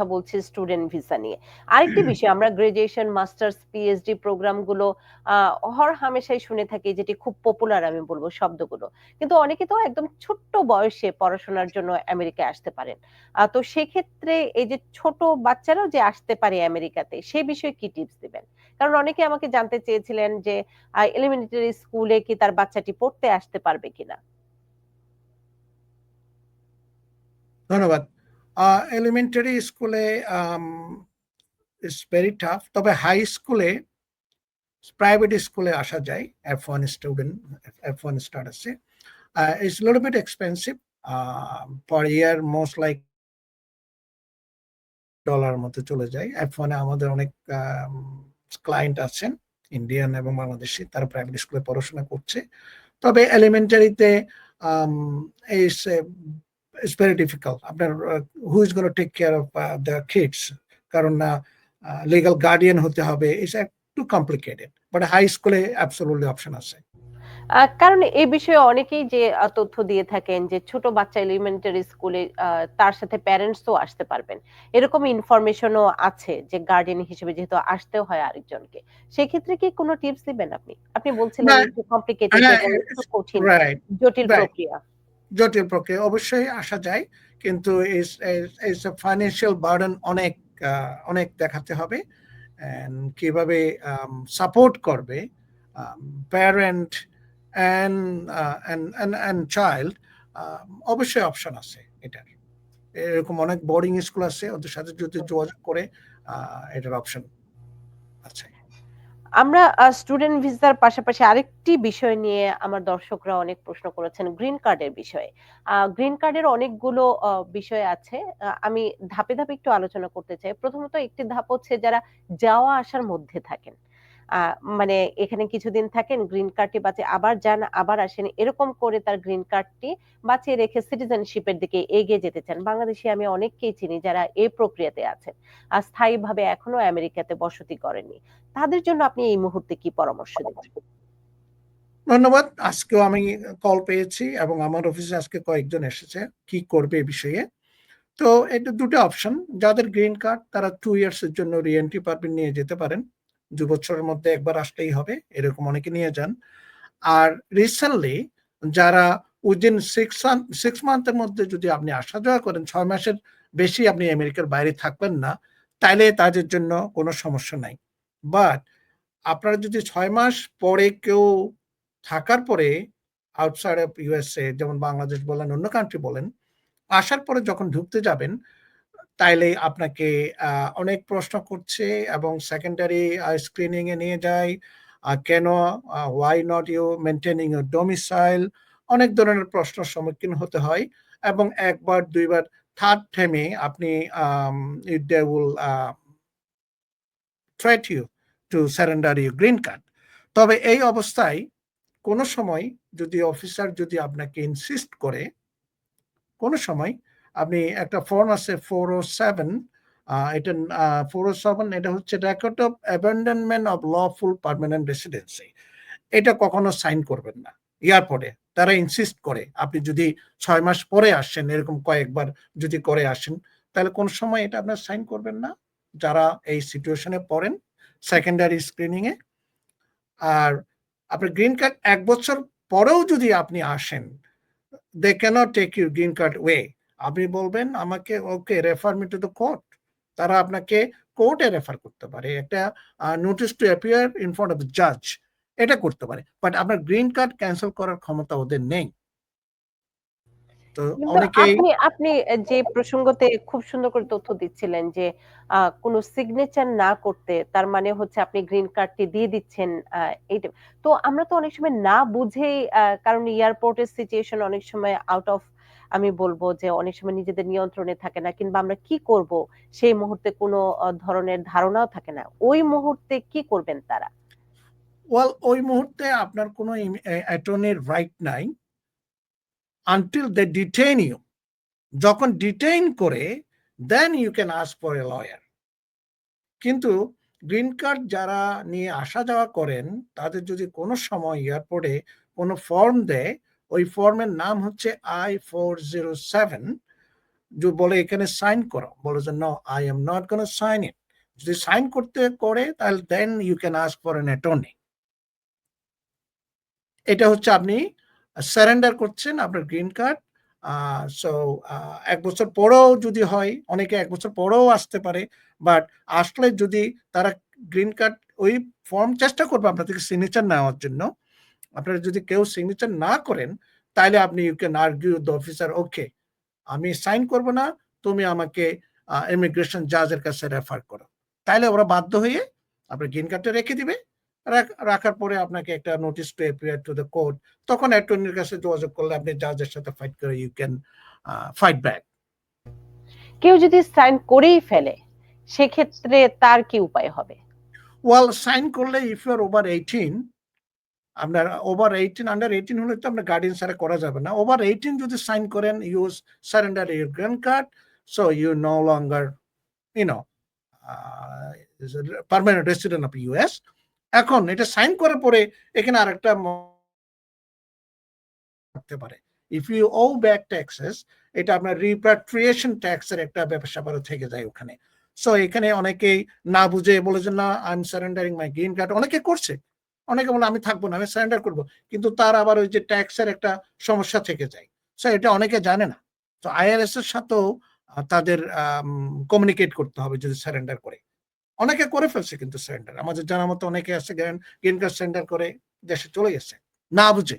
কথা বলছি student visa নিয়ে। আরেকটি বিষয় আমরা গ্র্যাজুয়েশন, মাস্টার্স, পিএইচডি প্রোগ্রামগুলো আ হরহামেশাই শুনে থাকি যেটি খুব পপুলার আমি বলব শব্দগুলো। কিন্তু অনেকে তো একদম ছোট্ট বয়সে পড়াশোনার জন্য আমেরিকায় আসতে পারেন। তো সেক্ষেত্রে এই যে ছোট বাচ্চারাও যে আসতে পারে আমেরিকাতে সে বিষয়ে কি টিপস দিবেন? কারণ অনেকে আমাকে জানতে চেয়েছিলেন যে এলিমেন্টারি স্কুলে কি তার বাচ্চাটি পড়তে আসতে পারবে কিনা? ধন্যবাদ। এলিমেন্টারি স্কুলে ইটস ভেরি টাফ। তবে হাই স্কুলে প্রাইভেট স্কুলে আসা যায় এফ ওয়ান স্টুডেন্ট, F1 স্ট্যাটাসে। আ it's little bit expensive per year most like dollar মতো চলে যায়। এফ ওয়ানে আমাদের অনেক ক্লায়েন্ট আছেন ইন্ডিয়ান এবং বাংলাদেশী। তারা প্রাইভেট স্কুলে পড়াশোনা করছে। তবে এলিমেন্টারিতে ইটস ইটস ভেরি ডিফিকাল্ট। আপনার who is gonna take care of the kids? কারণ আ লিগ্যাল গার্ডিয়ান হতে হবে। ইটস একটু কমপ্লিকেটেড। বাট হাই স্কুলে অ্যাবসোলিউটলি অপশন আছে। আ কারণ এই বিষয়ে অনেকেই যে তথ্য দিয়ে থাকেন যে ছোট বাচ্চা এলিমেন্টারি স্কুলে তার সাথে প্যারেন্টস ও আসতে পারবেন। এরকম ইনফরমেশন ও আছে যে গার্ডিয়ান হিসেবে যেহেতু আসতেও হয় আরেকজনকে। সেক্ষেত্রে কি কোনো টিপস দিবেন আপনি? আপনি বলছিলেন না কমপ্লিকেটেড কঠিন, জটিল প্রক্রিয়া। জটিল প্রক্রিয়া, অবশ্যই আসা যায়। কিন্তু ফাইন্যান্সিয়াল বার্ডেন অনেক অনেক দেখাতে হবে। কীভাবে সাপোর্ট করবে প্যারেন্ট অ্যান্ড চাইল্ড অবশ্যই অপশন আছে এটার। এরকম অনেক বোর্ডিং স্কুল আছে। ওদের সাথে যদি যোগাযোগ করে এটার অপশন আছে। আমরা স্টুডেন্ট ভিসার পাশাপাশি আরেকটি বিষয় নিয়ে আমার দর্শকরা অনেক প্রশ্ন করেছেন গ্রিন কার্ডের বিষয়ে। গ্রিন কার্ডের অনেকগুলো বিষয় আছে। আমি ধাপে, ধাপে একটু আলোচনা করতে চাই। প্রথমত একটি ধাপ হচ্ছে যারা যাওয়া আসার মধ্যে থাকেন। মানে এখানে কিছুদিন থাকেন, গ্রিন কার্ডটি বাঁচিয়ে আবার যান, আবার আসেন। এরকম করে তার গ্রিন কার্ডটি বাঁচিয়ে রেখে সিটিজেনশিপের দিকে এগিয়ে যেতে চান। বাংলাদেশী আমি অনেককেই চিনি যারা এই প্রক্রিয়াতে আছেন। আর স্থায়ীভাবে এখনও আমেরিকাতে বসতি করেনি তাদের জন্য আপনি এই মুহূর্তে কি পরামর্শ দিবেন? ধন্যবাদ। আজকেও আমি কল পেয়েছি এবং আমার অফিসে আজকে কয়েকজন এসেছে। কি করবে এ বিষয়ে। তো এটা দুটো অপশন। যাদের গ্রিন কার্ড তারা টু ইয়ার্স এর জন্য রি-এন্ট্রি পারমিট নিয়ে যেতে পারেন। ২ বছরের মধ্যে একবার আসলেই হবে। এরকম অনেকে নিয়ে যান। আর রিসেন্টলি যারা উইদিন 6 সান 6 মান্থ মধ্যে যদি আপনি আসা যাওয়া করেন ছয় মাসের বেশি আপনি আমেরিকার বাইরে থাকবেন না, তাইলে তাদের জন্য কোনো সমস্যা নাই। বাট আপনারা যদি ছয় মাস পরে কেউ থাকার পরে আউটসাইড অফ ইউএসএ যেমন বাংলাদেশ বলেন, অন্য কান্ট্রি বলেন, আসার পরে যখন ঢুকতে যাবেন তাইলে আপনাকে অনেক প্রশ্ন করছে এবং সেকেন্ডারি স্ক্রিনিং এ নিয়ে যায়। কেন আ not you you maintaining domicile অনেক ধরনের প্রশ্নের সম্মুখীন হতে হয় এবং একবার দুইবার থার্ড টাইম আপনি আ threat you to surrender your green card তবে এই অবস্থায় কোন সময় যদি অফিসার যদি আপনাকে ইনসিস্ট করে, কোন সময় আপনি একটা ফোন আছে ফোর ও সেভেন এটা ফোর ও সেভেন এটা হচ্ছে record of abandonment of lawful permanent residency. এটা কখনো সাইন করবেন না। এয়ারপোর্টে তারা ইনসিস্ট করে আপনি যদি ছয় মাস পরে আসেন এরকম কয়েকবার যদি করে আসেন, তাহলে কোন সময় এটা আপনার সাইন করবেন না। যারা এই সিচুয়েশন পড়েন সেকেন্ডারি স্ক্রিনিং এ। আর আপনার গ্রিন কার্ড এক বছর পরেও যদি আপনি আসেন, they cannot take your green card away আপনি বলবেন আমাকে okay refer me to the court. তারা আপনাকে কোর্টে রেফার করতে পারে। একটা notice to appear in front of the জাজ এটা করতে পারে। বাট আপনার গ্রিন কার্ড ক্যান্সেল করার ক্ষমতা ওদের নেই। আপনি আপনি যে প্রসঙ্গতে খুব সুন্দর করে তথ্য দিচ্ছিলেন যে কোন সিগনেচার না করতে তার মানে হচ্ছে আপনি গ্রিন কার্ডটি দিয়ে দিচ্ছেন এইটা। তো আমরা তো অনেক সময় না বুঝেই কারণ এয়ারপোর্টের সিচুয়েশন অনেক সময় আউট অফ আমি বলব যে অনেক সময় নিজেদের নিয়ন্ত্রণে থাকে না কিংবা আমরা কি করব সেই মুহূর্তে কোনো ধরনের ধারণাও থাকে না। ওই মুহূর্তে কি করবেন তারা? ওয়েল ওই মুহূর্তে আপনার কোনো অ্যাটর্নির রাইট নাই। until they ডিটেইন ইউ যখন ডিটেইন করে দেন you can ask for a lawyer কিন্তু গ্রিন কার্ড যারা নিয়ে আসা যাওয়া করেন, তাদের যদি কোনো সময় এয়ারপোর্টে কোনো ফর্ম দেয়, ওই ফর্মের নাম হচ্ছে I-407 যে বলে এখানে সাইন করো, বলে যে no I am not gonna sign it যদি সাইন করতে করে, তাহলে then you can ask for an attorney এটা হচ্ছে আপনি সারেন্ডার করছেন আপনার গ্রিন কার্ড সো এক বছর পরেও যদি হয়, অনেকে এক বছর পরেও আসতে পারে বাট আসলে যদি তারা গ্রিন কার্ড ওই ফর্ম চেষ্টা করবে আপনার থেকে সিগনেচার নেওয়ার জন্য আপনারা যদি কেউ সিগনেচার না করেন তাহলে আপনি you can argue the officer okay আমি সাইন করব না তুমি আমাকে ইমিগ্রেশন জাজের কাছে রেফার করো। তাহলে ওরা বাধ্য হয়ে আপনার গ্রিন কার্ডটা রেখে দিবে। রাখার পরে আপনাকে একটা notice to appear to the court তখন অ্যাটর্নির কাছে যোগাযোগ করলে আপনি জাজের সাথে ফাইট করে ইউ ক্যান ফাইট ব্যাক কেউ যদি সাইন করেই ফেলে সেক্ষেত্রে তার কি উপায় হবে? ওয়াল সাইন করলে ইফ ইউর ওভার এইটিন আপনার ওভার এইটিন আন্ডার এইটিন হলে তো আপনার গার্ডিয়ান সারা করা যাবে না। ওভার এইটিন যদি সাইন করেন you surrender your green card so you no longer you know permanent resident of US এখন এটা সাইন করার পরে এখানে আরেকটা থাকতে পারে। If you owe back taxes এটা আপনার রিপ্যাট্রিয়েশন ট্যাক্সের একটা ব্যবসা ব্যাপারও থেকে যায় ওখানে। সো এখানে অনেকেই না বুঝে বলে যে, না I am surrendering my green card অনেকে করছে। অনেকে বলে, আমি থাকব না, আমি সারেন্ডার করব। কিন্তু তার আবার ওই যে ট্যাক্সের একটা সমস্যা থেকে যায়। সো এটা অনেকে জানে না। তো আইআরএস এর সাথেও তাদের কমিউনিকেট করতে হবে যদি সারেন্ডার করে। অনেকে করে ফেলছে কিন্তু সারেন্ডার আমাদের জানা মতো অনেকে আছে গ্রিন কার্ড সারেন্ডার করে দেশে চলে গেছে। না বুঝে।